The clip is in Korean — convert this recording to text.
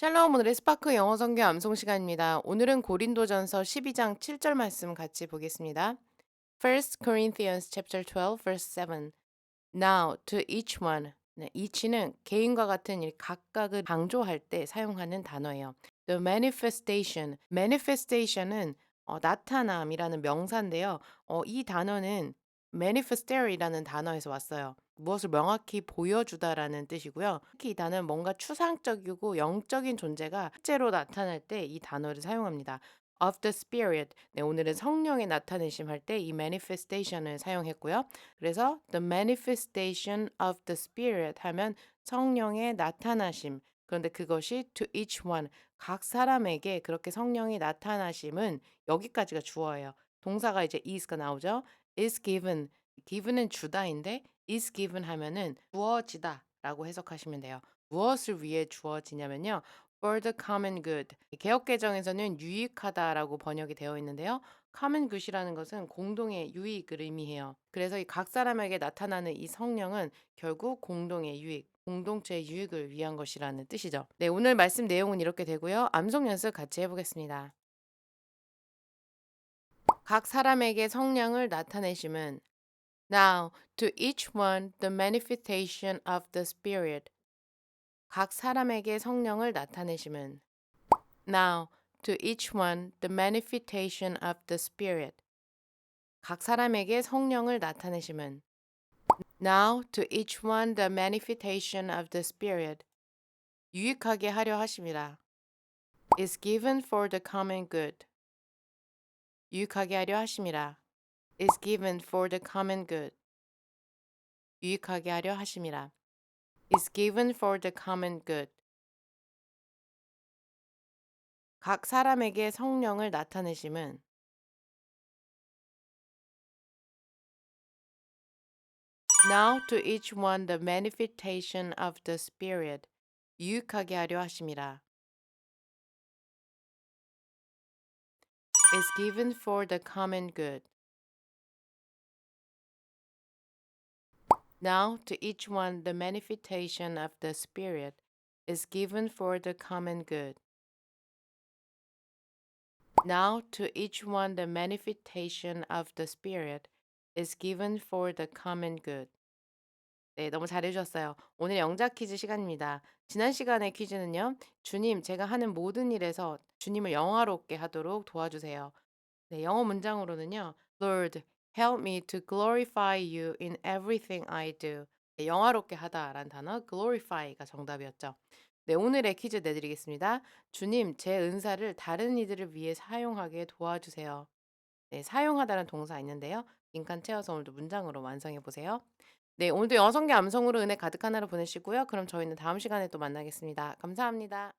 샬롬 오늘의 스파크 영어 성경 암송 시간입니다. 오늘은 고린도전서 12장 7절 말씀 같이 보겠습니다. 1 Corinthians chapter 12 verse 7. Now to each one. 네, each는 개인과 같은 이 각각을 강조할 때 사용하는 단어예요. The manifestation. manifestation은 어, 나타남이라는 명사인데요. 어, 이 단어는 manifestary라는 단어에서 왔어요. 무엇을 명확히 보여주다라는 뜻이고요. 특히 이 단어는 뭔가 추상적이고 영적인 존재가 실제로 나타날 때 이 단어를 사용합니다. of the spirit. 네, 오늘은 성령의 나타내심 할 때 이 manifestation을 사용했고요. 그래서 the manifestation of the spirit 하면 성령의 나타나심. 그런데 그것이 to each one 각 사람에게 그렇게 성령이 나타나심은 여기까지가 주어예요. 동사가 이제 is가 나오죠. is given. given은 주다인데 is given 하면은 주어지다 라고 해석하시면 돼요. 무엇을 위해 주어지냐면요. for the common good. 개혁 개정에서는 유익하다라고 번역이 되어 있는데요. common good이라는 것은 공동의 유익을 의미해요. 그래서 이 각 사람에게 나타나는 이 성령은 결국 공동의 유익, 공동체의 유익을 위한 것이라는 뜻이죠. 네, 오늘 말씀 내용은 이렇게 되고요. 암송 연습 같이 해보겠습니다. 각 사람에게 성령을 나타내심은 Now, to each one the manifestation of the Spirit. 각 사람에게 성령을 나타내심은 Now, to each one the manifestation of the Spirit. 각 사람에게 성령을 나타내심은 Now, to each one the manifestation of the Spirit. 유익하게 하려 하심이라. Is given for the common good. 유익하게 하려 하심이라. is given for the common good. 유익하게 하려 하심이라. is given for the common good. 각 사람에게 성령을 나타내심은 Now to each one the manifestation of the Spirit. 유익하게 하려 하심이라. is given for the common good. Now to each one the manifestation of the Spirit is given for the common good. Now to each one the manifestation of the Spirit is given for the common good. 네, 너무 잘해주셨어요. 오늘 영작 퀴즈 시간입니다. 지난 시간의 퀴즈는요, 주님, 제가 하는 모든 일에서 주님을 영화롭게 하도록 도와주세요. 네, 영어 문장으로는요, Lord, help me to glorify you in everything I do. 네, 영화롭게 하다라는 단어 glorify가 정답이었죠. 네, 오늘의 퀴즈 내드리겠습니다. 주님, 제 은사를 다른 이들을 위해 사용하게 도와주세요. 네, 사용하다는 동사 있는데요. 빈칸 채워서 오늘도 문장으로 완성해 보세요. 네, 오늘도 영어 성경 암송으로 은혜 가득 하나로 보내시고요. 그럼 저희는 다음 시간에 또 만나겠습니다. 감사합니다.